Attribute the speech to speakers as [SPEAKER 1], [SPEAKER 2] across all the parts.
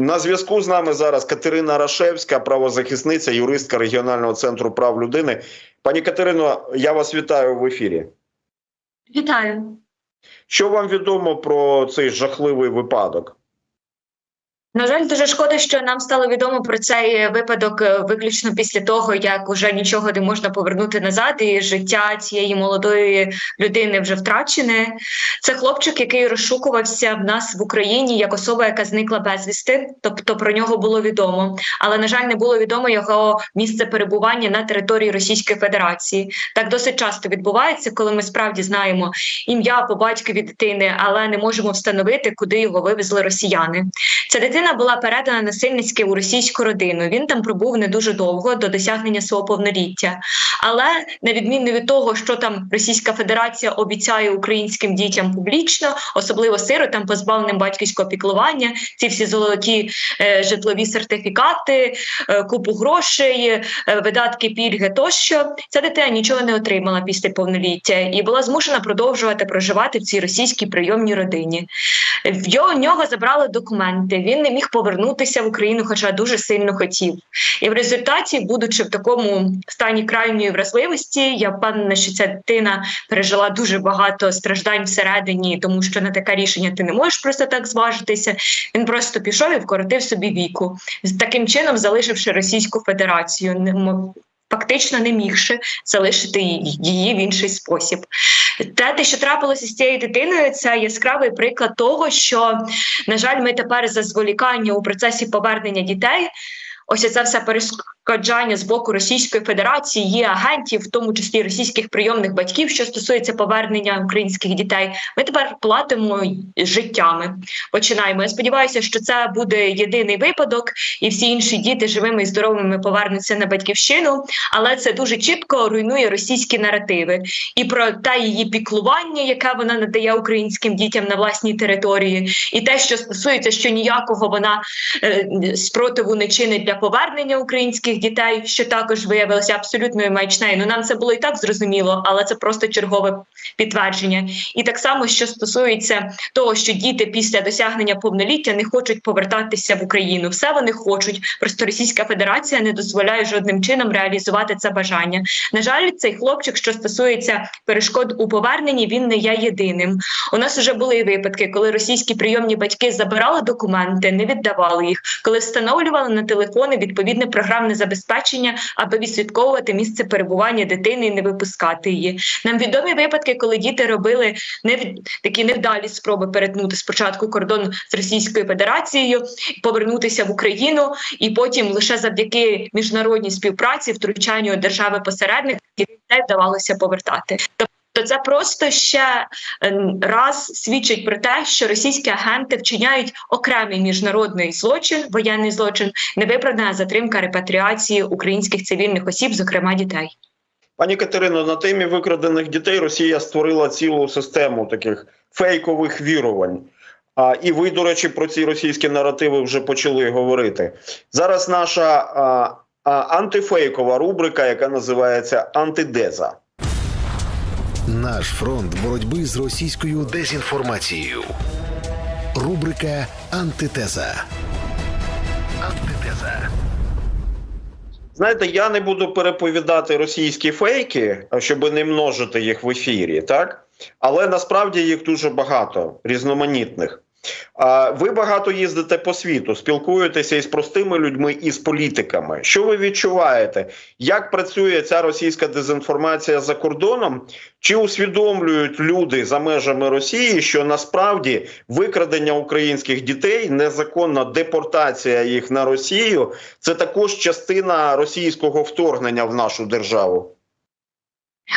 [SPEAKER 1] На зв'язку з нами зараз Катерина Рашевська, правозахисниця, юристка регіонального центру прав людини. Пані Катерино, я вас вітаю в ефірі.
[SPEAKER 2] Вітаю.
[SPEAKER 1] Що вам відомо про цей жахливий випадок?
[SPEAKER 2] На жаль, дуже шкода, що нам стало відомо про цей випадок е, виключно після того, як уже нічого не можна повернути назад, і життя цієї молодої людини вже втрачене. Це хлопчик, який розшукувався в нас в Україні як особа, яка зникла безвісти. Тобто про нього було відомо, але на жаль, не було відомо його місце перебування на території Російської Федерації. Так досить часто відбувається, коли ми справді знаємо ім'я по батькові дитини, але не можемо встановити, куди його вивезли росіяни. Ця дитина була передана насильницьки у російську родину. Він там пробув не дуже довго до досягнення свого повноліття. Але на відміну від того, що там Російська Федерація обіцяє українським дітям публічно, особливо сиротам, позбавленим батьківського піклування, ці всі золоті е, житлові сертифікати, е, купу грошей, е, видатки пільги тощо. Ця дитина нічого не отримала після повноліття і була змушена продовжувати проживати в цій російській прийомній родині. В нього забрали документи. Він не міг повернутися в Україну, хоча дуже сильно хотів. І в результаті, будучи в такому стані крайньої вразливості, я впевнена, що ця дитина пережила дуже багато страждань всередині, тому що на таке рішення ти не можеш просто так зважитися. Він просто пішов і вкоротив собі віку, таким чином залишивши Російську Федерацію. Фактично не мігши залишити її в інший спосіб. Те, те, що трапилося з цією дитиною, це яскравий приклад того, що на жаль, ми тепер за зволікання у процесі повернення дітей. Ось це все перешкоджання з боку Російської Федерації є агентів, в тому числі російських прийомних батьків, що стосується повернення українських дітей. Ми тепер платимо життями. Починаємо. Я сподіваюся, що це буде єдиний випадок, і всі інші діти живими і здоровими повернуться на батьківщину. Але це дуже чітко руйнує російські наративи і про те її піклування, яке вона надає українським дітям на власній території, і те, що стосується, що ніякого вона е, спротиву не чинить для повернення українських дітей, що також виявилося абсолютною маячнею. Ну нам це було і так зрозуміло, але це просто чергове підтвердження. І так само, що стосується того, що діти після досягнення повноліття не хочуть повертатися в Україну. Все вони хочуть. Просто Російська Федерація не дозволяє жодним чином реалізувати це бажання. На жаль, цей хлопчик, що стосується перешкод у поверненні, він не є єдиним. У нас вже були випадки, коли російські прийомні батьки забирали документи, не віддавали їх, коли встановлювали на телефони відповідне програмне забезпечення, аби відслідковувати місце перебування дитини і не випускати її. Нам відомі випадки, коли діти робили нев... такі невдалі спроби перетнути спочатку кордон з Російською Федерацією, повернутися в Україну, і потім лише завдяки міжнародній співпраці, втручанню держави посередник дітей вдавалося повертати. То це просто ще е, раз свідчить про те, що російські агенти вчиняють окремий міжнародний злочин, воєнний злочин, невиправдана затримка репатріації українських цивільних осіб, зокрема дітей.
[SPEAKER 1] Пані Катерино, на темі викрадених дітей Росія створила цілу систему таких фейкових вірувань. А, і ви, до речі, про ці російські наративи вже почали говорити. Зараз наша а, а, антифейкова рубрика, яка називається Антидеза.
[SPEAKER 3] Наш фронт боротьби з російською дезінформацією. Рубрика Антитеза. Антитеза.
[SPEAKER 1] Знаєте, я не буду переповідати російські фейки, щоб не множити їх в ефірі, так? Але насправді їх дуже багато різноманітних. Ви багато їздите по світу, спілкуєтеся із простими людьми і з політиками. Що ви відчуваєте? Як працює ця російська дезінформація за кордоном? Чи усвідомлюють люди за межами Росії, що насправді викрадення українських дітей, незаконна депортація їх на Росію це також частина російського вторгнення в нашу державу?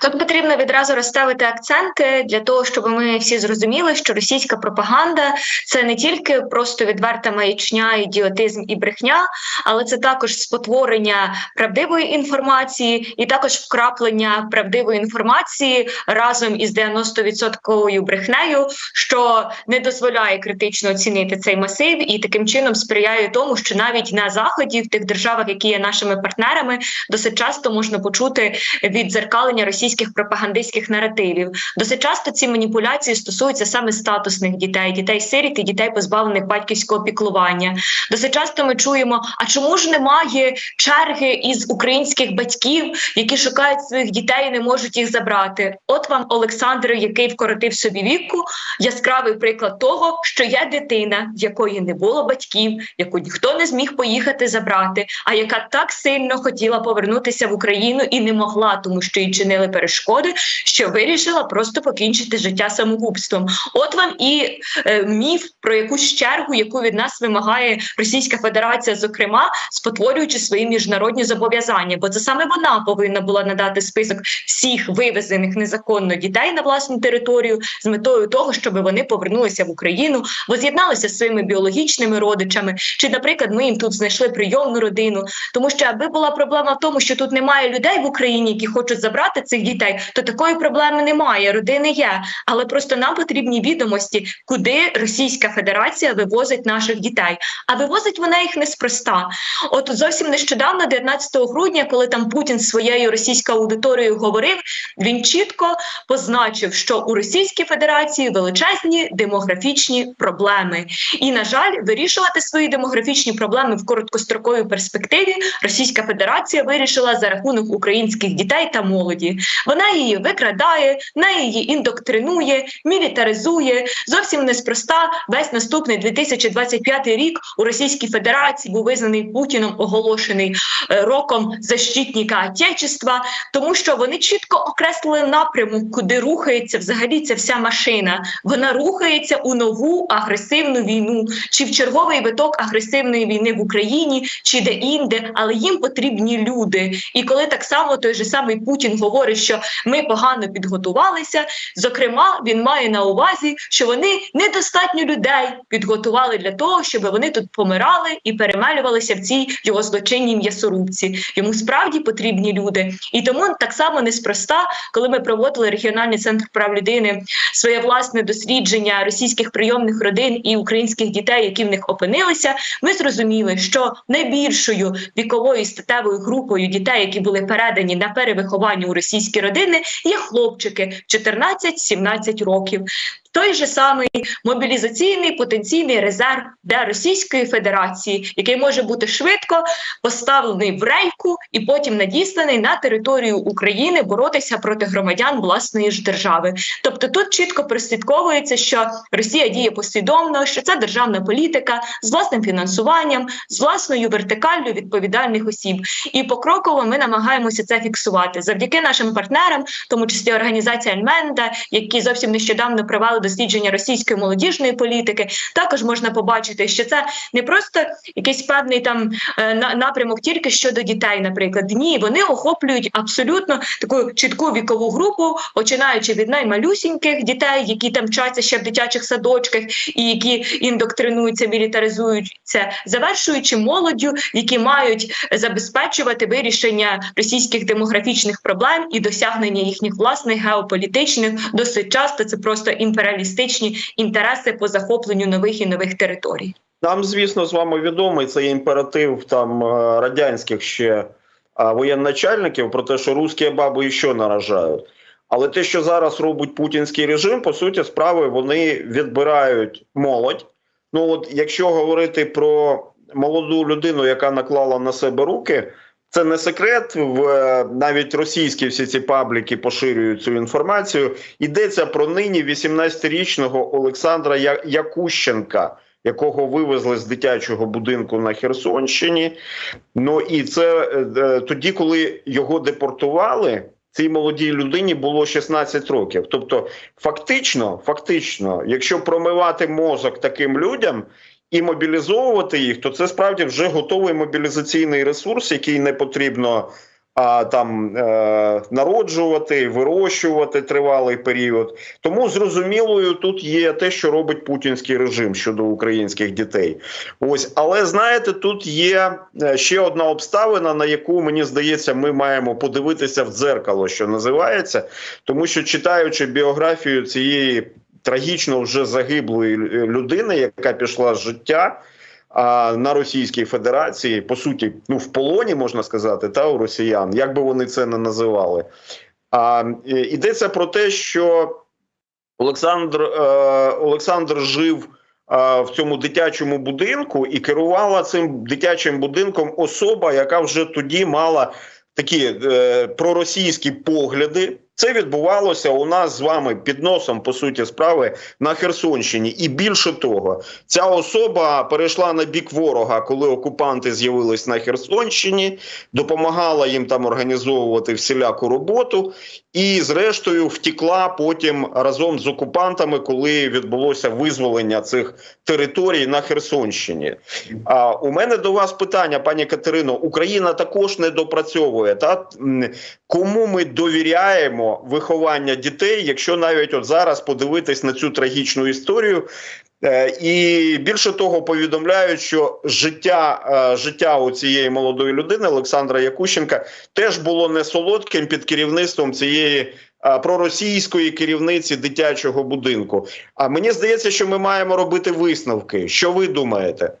[SPEAKER 2] Тут потрібно відразу розставити акценти для того, щоб ми всі зрозуміли, що російська пропаганда це не тільки просто відверта маячня, ідіотизм і брехня, але це також спотворення правдивої інформації, і також вкраплення правдивої інформації разом із 90% брехнею, що не дозволяє критично оцінити цей масив, і таким чином сприяє тому, що навіть на заході в тих державах, які є нашими партнерами, досить часто можна почути віддзеркалення російських пропагандистських наративів. Досить часто ці маніпуляції стосуються саме статусних дітей, дітей сиріт і дітей, позбавлених батьківського піклування. Досить часто ми чуємо: а чому ж немає черги із українських батьків, які шукають своїх дітей і не можуть їх забрати? От вам Олександр, який вкоротив собі віку, яскравий приклад того, що є дитина, в якої не було батьків, яку ніхто не зміг поїхати забрати, а яка так сильно хотіла повернутися в Україну і не могла, тому що їй чинили перешкоди, що вирішила просто покінчити життя самогубством. От вам і е, міф про якусь чергу, яку від нас вимагає Російська Федерація, зокрема, спотворюючи свої міжнародні зобов'язання, бо це саме вона повинна була надати список всіх вивезених незаконно дітей на власну територію з метою того, щоб вони повернулися в Україну, воз'єдналися з своїми біологічними родичами, чи, наприклад, ми їм тут знайшли прийомну родину. Тому що аби була проблема в тому, що тут немає людей в Україні, які хочуть забрати цих дітей, то такої проблеми немає. Родини є, але просто нам потрібні відомості, куди Російська Федерація вивозить наших дітей. А вивозить вона їх неспроста. От зовсім нещодавно, 19 грудня, коли там Путін своєю російською аудиторією говорив, він чітко позначив, що у Російській Федерації величезні демографічні проблеми, і на жаль, вирішувати свої демографічні проблеми в короткостроковій перспективі Російська Федерація вирішила за рахунок українських дітей та молоді. Вона її викрадає, вона її індоктринує, мілітаризує. Зовсім неспроста весь наступний 2025 рік у Російській Федерації був визнаний Путіном, оголошений е, роком защитника Отечества, тому що вони чітко окреслили напрямок, куди рухається взагалі ця вся машина. Вона рухається у нову агресивну війну, чи в черговий виток агресивної війни в Україні, чи де інде, але їм потрібні люди. І коли так само той же самий Путін говорить, що ми погано підготувалися, зокрема, він має на увазі, що вони недостатньо людей підготували для того, щоб вони тут помирали і перемелювалися в цій його злочинній м'ясорубці. Йому справді потрібні люди, і тому так само неспроста, коли ми проводили регіональний центр прав людини своє власне дослідження російських прийомних родин і українських дітей, які в них опинилися, ми зрозуміли, що найбільшою віковою статевою групою дітей, які були передані на перевиховання у російські родини, є хлопчики 14-17 років. Той же самий мобілізаційний потенційний резерв для Російської Федерації, який може бути швидко поставлений в рейку і потім надісланий на територію України боротися проти громадян власної ж держави. Тобто тут чітко прослідковується, що Росія діє послідовно, що це державна політика з власним фінансуванням, з власною вертикаллю відповідальних осіб. І покроково ми намагаємося це фіксувати завдяки нашим партнерам, тому числі організація Альменда, які зовсім нещодавно провели дослідження російської молодіжної політики. Також можна побачити, що це не просто якийсь певний там е, на- напрямок тільки щодо дітей, наприклад. Ні, вони охоплюють абсолютно таку чітку вікову групу, починаючи від наймалюсіньких дітей, які там вчаться ще в дитячих садочках, і які індоктринуються, мілітаризуються, завершуючи молоддю, які мають забезпечувати вирішення російських демографічних проблем і досягнення їхніх власних геополітичних, досить часто це просто імперіалістичні інтереси по захопленню нових і нових територій.
[SPEAKER 1] Нам, звісно, з вами відомий цей імператив там е, радянських ще а, воєначальників про те, що русські баби що наражають. Але те, що зараз робить путінський режим, по суті, справи вони відбирають молодь. Ну от якщо говорити про молоду людину, яка наклала на себе руки, це не секрет. В е, навіть російські всі ці пабліки поширюють цю інформацію. Йдеться про нині 18-річного Олександра Якущенка якого вивезли з дитячого будинку на Херсонщині. Ну і це е, е, тоді, коли його депортували, цій молодій людині було 16 років. Тобто, фактично, фактично, якщо промивати мозок таким людям. І мобілізовувати їх, то це справді вже готовий мобілізаційний ресурс, який не потрібно а, там е, народжувати, вирощувати тривалий період. Тому зрозумілою тут є те, що робить путінський режим щодо українських дітей. Ось, але знаєте, тут є е, ще одна обставина, на яку мені здається, ми маємо подивитися в дзеркало, що називається, тому що читаючи біографію цієї трагічно вже загиблої людини, яка пішла з життя. А на Російській Федерації, по суті, ну в полоні можна сказати, та у росіян, як би вони це не називали. А, йдеться про те, що Олександр, е, Олександр жив е, в цьому дитячому будинку і керувала цим дитячим будинком особа, яка вже тоді мала такі е, проросійські погляди. Це відбувалося у нас з вами під носом, по суті, справи на Херсонщині. І більше того, ця особа перейшла на бік ворога, коли окупанти з'явились на Херсонщині, допомагала їм там організовувати всіляку роботу, і, зрештою, втікла потім разом з окупантами, коли відбулося визволення цих територій на Херсонщині. А у мене до вас питання, пані Катерино. Україна також не допрацьовує. Та кому ми довіряємо виховання дітей, якщо навіть от зараз подивитись на цю трагічну історію. Е, І більше того, повідомляють, що життя е, життя у цієї молодої людини Олександра Якущенка теж було не солодким під керівництвом цієї е, проросійської керівниці дитячого будинку. А мені здається, що ми маємо робити висновки. Що ви думаєте?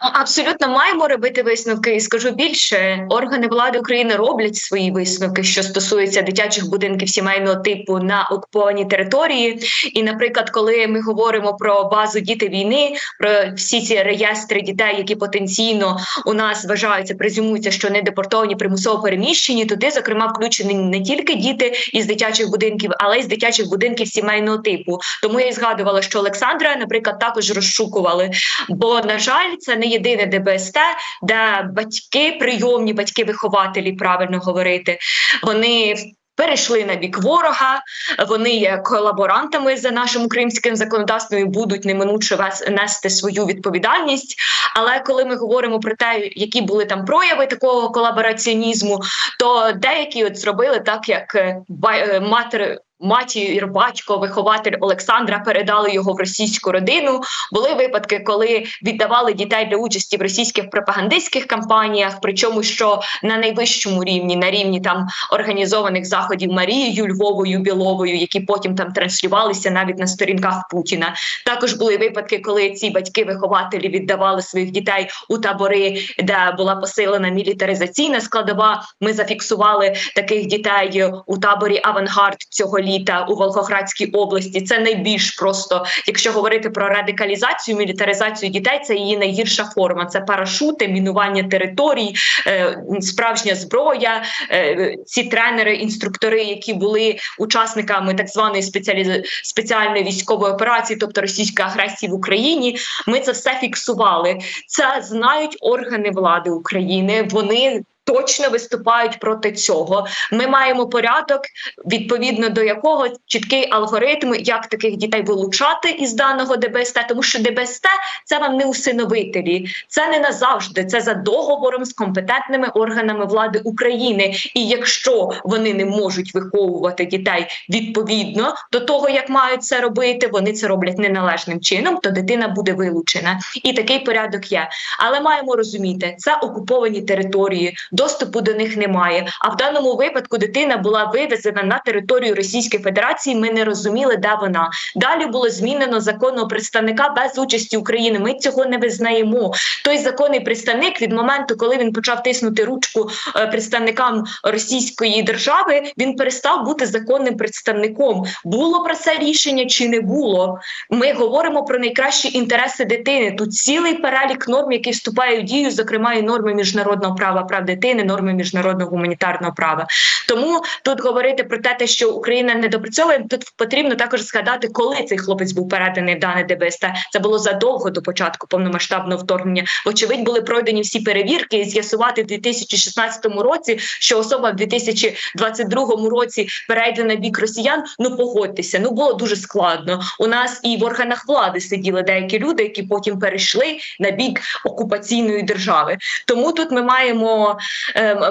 [SPEAKER 2] Абсолютно маємо робити висновки, і скажу більше, органи влади України роблять свої висновки, що стосується дитячих будинків сімейного типу на окупованій території. І, наприклад, коли ми говоримо про базу діти війни, про всі ці реєстри дітей, які потенційно у нас вважаються, презюмуються, що не депортовані примусово переміщені, туди, зокрема, включені не тільки діти із дитячих будинків, але й з дитячих будинків сімейного типу. Тому я і згадувала, що Олександра, наприклад, також розшукували. Бо, на жаль, це не єдине ДБСТ, де батьки, прийомні батьки-вихователі, правильно говорити, вони. Перейшли на бік ворога, вони є колаборантами за нашим українським законодавством і будуть неминуче нести свою відповідальність. Але коли ми говоримо про те, які були там прояви такого колабораціонізму, то деякі от зробили так, як е, е, матер. Матір, батько, вихователь Олександра передали його в російську родину. Були випадки, коли віддавали дітей для участі в російських пропагандистських кампаніях, причому що на найвищому рівні, на рівні там організованих заходів Марією Львовою Біловою, які потім там транслювалися навіть на сторінках Путіна. Також були випадки, коли ці батьки-вихователі віддавали своїх дітей у табори, де була посилена мілітаризаційна складова. Ми зафіксували таких дітей у таборі Авангард цього літа у Волгоградській області. Це найбільш просто, якщо говорити про радикалізацію, мілітаризацію дітей, це її найгірша форма. Це парашути, мінування територій, е, справжня зброя. Е, ці тренери, інструктори, які були учасниками так званої спеціаліз... спеціальної військової операції, тобто російської агресії в Україні. Ми це все фіксували. Це знають органи влади України. Вони точно виступають проти цього. Ми маємо порядок, відповідно до якого чіткий алгоритм, як таких дітей вилучати із даного ДБСТ, тому що ДБСТ це вам не усиновителі, це не назавжди. Це за договором з компетентними органами влади України. І якщо вони не можуть виховувати дітей відповідно до того, як мають це робити, вони це роблять неналежним чином, то дитина буде вилучена. І такий порядок є. Але маємо розуміти, це окуповані території, доступу до них немає. А в даному випадку дитина була вивезена на територію Російської Федерації. Ми не розуміли, де вона. Далі було змінено законного представника без участі України. Ми цього не визнаємо. Той законний представник від моменту, коли він почав тиснути ручку е, представникам Російської держави, він перестав бути законним представником. Було про це рішення чи не було? Ми говоримо про найкращі інтереси дитини. Тут цілий перелік норм, які вступають в дію, зокрема і норми міжнародного права прав дитини, норми міжнародного гуманітарного права. Тому тут говорити про те, що Україна не допрацьовує, тут потрібно також згадати, коли цей хлопець був переданий в дане ДБСТ. Це було задовго до початку повномасштабного вторгнення. Вочевидь, були пройдені всі перевірки і з'ясувати в 2016 році, що особа в 2022 році перейде на бік росіян. Ну погодьтеся, ну було дуже складно. У нас і в органах влади сиділи деякі люди, які потім перейшли на бік окупаційної держави. Тому тут ми маємо,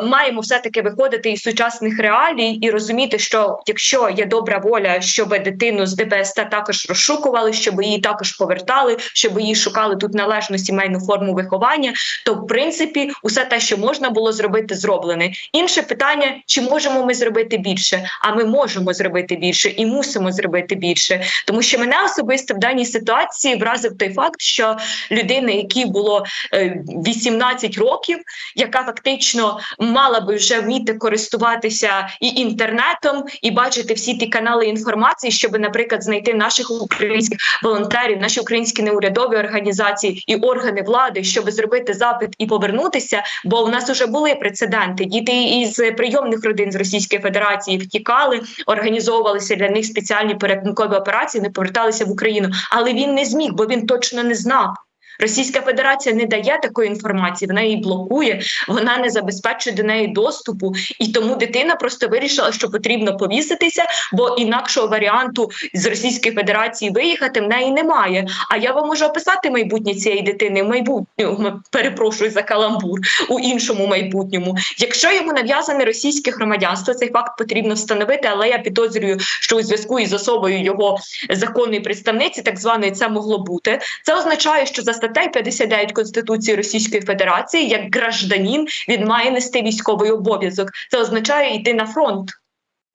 [SPEAKER 2] маємо все таки виходити із сучасних реалій і розуміти, що якщо є добра воля, щоб дитину з ДБСТ також розшукували, щоб її також повертали, щоб її шукали тут належну сімейну форму виховання, то в принципі усе те, що можна було зробити, зроблене. Інше питання: чи можемо ми зробити більше? А ми можемо зробити більше і мусимо зробити більше, тому що мене особисто в даній ситуації вразив той факт, що людина, якій було е, 18 років, яка фактично. Фактично мала би вже вміти користуватися і інтернетом, і бачити всі ті канали інформації, щоб, наприклад, знайти наших українських волонтерів, наші українські неурядові організації і органи влади, щоб зробити запит і повернутися. Бо у нас вже були прецеденти. Діти із прийомних родин з Російської Федерації втікали, організовувалися для них спеціальні перетинкові операції, не поверталися в Україну. Але він не зміг, бо він точно не знав. Російська Федерація не дає такої інформації, вона її блокує, вона не забезпечує до неї доступу, і тому дитина просто вирішила, що потрібно повіситися, бо інакшого варіанту з Російської Федерації виїхати в неї немає. А я вам можу описати майбутнє цієї дитини в майбутньому, перепрошую за каламбур у іншому майбутньому. Якщо йому нав'язане російське громадянство, цей факт потрібно встановити. Але я підозрюю, що у зв'язку із особою його законної представниці, так званої, це могло бути. Це означає, що за статтею 59 Конституції Російської Федерації, як гражданин, він має нести військовий обов'язок. Це означає йти на фронт.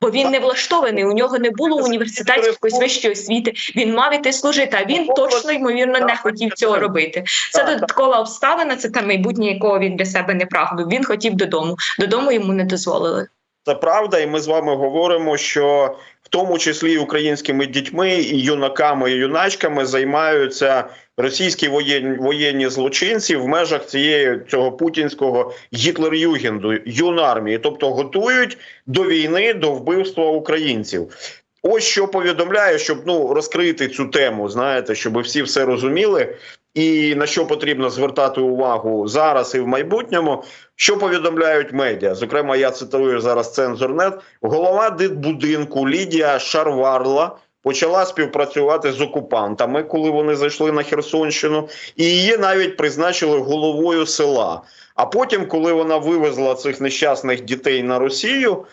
[SPEAKER 2] Бо він не влаштований, у нього не було університетів якоїсь вищої освіти. Він мав іти служити, а він точно ймовірно не хотів цього робити. Це додаткова обставина. Це те майбутнє, якого він для себе не прагнув. Він хотів додому. Додому йому не дозволили.
[SPEAKER 1] Це правда, і ми з вами говоримо, що в тому числі українськими дітьми, і юнаками, і юначками займаються російські воєнні, воєнні злочинці в межах цієї цього путінського гітлер-югенду юнармії, тобто готують до війни, до вбивства українців. Ось що повідомляє, щоб ну розкрити цю тему, знаєте, щоб всі все розуміли, і на що потрібно звертати увагу зараз і в майбутньому. Що повідомляють медіа? Зокрема, я цитую зараз цензорнет. Голова дитбудинку Лідія Шарварла почала співпрацювати з окупантами, коли вони зайшли на Херсонщину, і її навіть призначили головою села. А потім, коли вона вивезла цих нещасних дітей на Росію.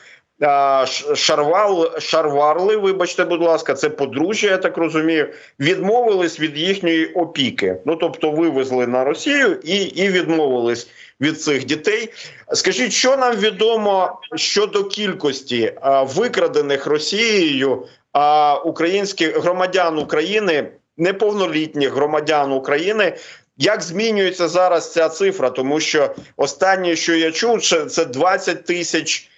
[SPEAKER 1] Шарвал, Шарварли, вибачте, будь ласка, це подружжя, я так розумію, відмовились від їхньої опіки. Ну тобто вивезли на Росію і, і відмовились від цих дітей. Скажіть, що нам відомо щодо кількості а, викрадених Росією а, українських громадян України, неповнолітніх громадян України. Як змінюється зараз ця цифра? Тому що останнє, що я чув, це- це 20 тисяч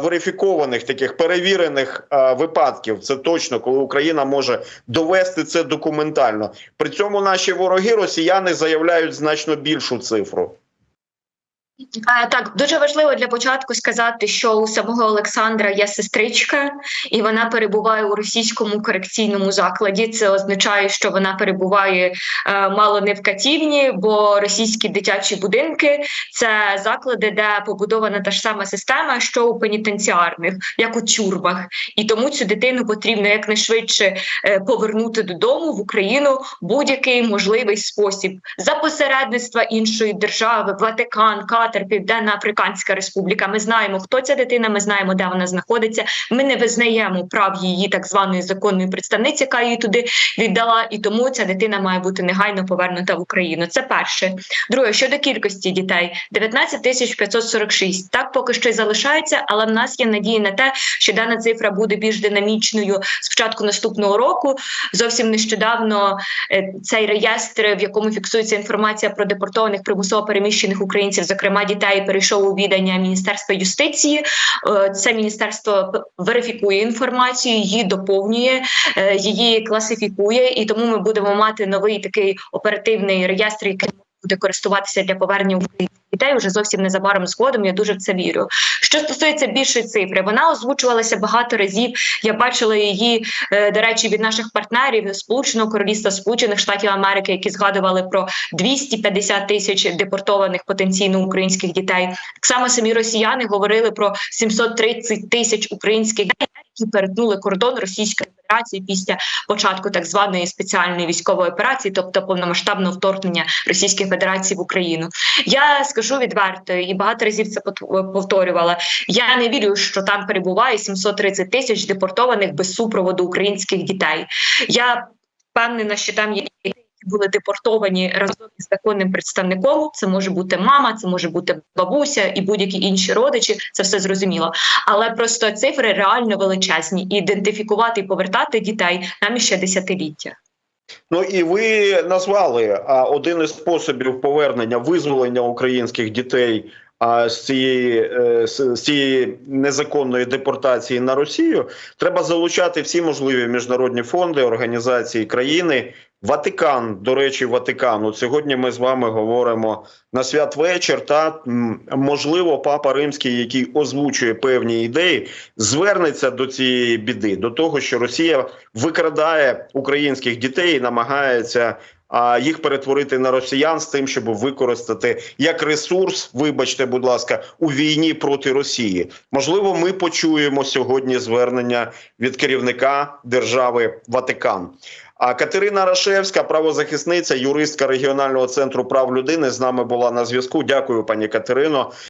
[SPEAKER 1] верифікованих таких перевірених випадків. Це точно, коли Україна може довести це документально. При цьому наші вороги, росіяни, заявляють значно більшу цифру.
[SPEAKER 2] Так, дуже важливо для початку сказати, що у самого Олександра є сестричка, і вона перебуває у російському корекційному закладі. Це означає, що вона перебуває е, мало не в катівні, бо російські дитячі будинки це заклади, де побудована та ж сама система, що у пенітенціарних, як у тюрмах. І тому цю дитину потрібно якнайшвидше е, повернути додому в Україну будь-який можливий спосіб за посередництва іншої держави, Ватикан, Катар, Південна Африканська Республіка. Ми знаємо, хто ця дитина. Ми знаємо, де вона знаходиться. Ми не визнаємо прав її так званої законної представниці, яка її туди віддала, і тому ця дитина має бути негайно повернута в Україну. Це перше. Друге, щодо кількості дітей, 19 тисяч 546. Так поки що й залишається, але в нас є надії на те, що дана цифра буде більш динамічною з початку наступного року. Зовсім нещодавно е, цей реєстр, в якому фіксується інформація про депортованих примусово переміщених українців, зокрема дітей, перейшов у відання Міністерства юстиції. Е, Це міністерство верифікує інформацію, її доповнює, е, її класифікує, і тому ми будемо мати новий такий оперативний реєстр, який буде користуватися для повернення українських дітей уже зовсім незабаром згодом. Я дуже в це вірю. Що стосується більшої цифри, вона озвучувалася багато разів. Я бачила її, е, до речі, від наших партнерів Сполученого Королівства Сполучених Штатів Америки, які згадували про 250 тисяч депортованих потенційно українських дітей. Так само самі росіяни говорили про 730 тисяч українських дітей, які перетнули кордон Російської Федерації після початку так званої спеціальної військової операції, тобто повномасштабного вторгнення Російської Федерації в Україну. Я скажу відверто і багато разів це повторювала. Я не вірю, що там перебуває 730 тисяч депортованих без супроводу українських дітей. Я впевнена, що там є були депортовані разом із законним представником. Це може бути мама, це може бути бабуся і будь-які інші родичі. Це все зрозуміло. Але просто цифри реально величезні. Ідентифікувати і повертати дітей нам іще десятиліття.
[SPEAKER 1] Ну і ви назвали а, один із способів повернення визволення українських дітей а з цієї е, з цієї незаконної депортації на Росію треба залучати всі можливі міжнародні фонди, організації країни. Ватикан, до речі, Ватикан. От сьогодні ми з вами говоримо на святвечір. Та можливо, папа римський, який озвучує певні ідеї, звернеться до цієї біди, до того, що Росія викрадає українських дітей і намагається їх перетворити на росіян з тим, щоб використати як ресурс, вибачте, будь ласка, у війні проти Росії. Можливо, ми почуємо сьогодні звернення від керівника держави Ватикан. А Катерина Рашевська, правозахисниця, юристка регіонального центру прав людини, з нами була на зв'язку. Дякую, пані Катерино.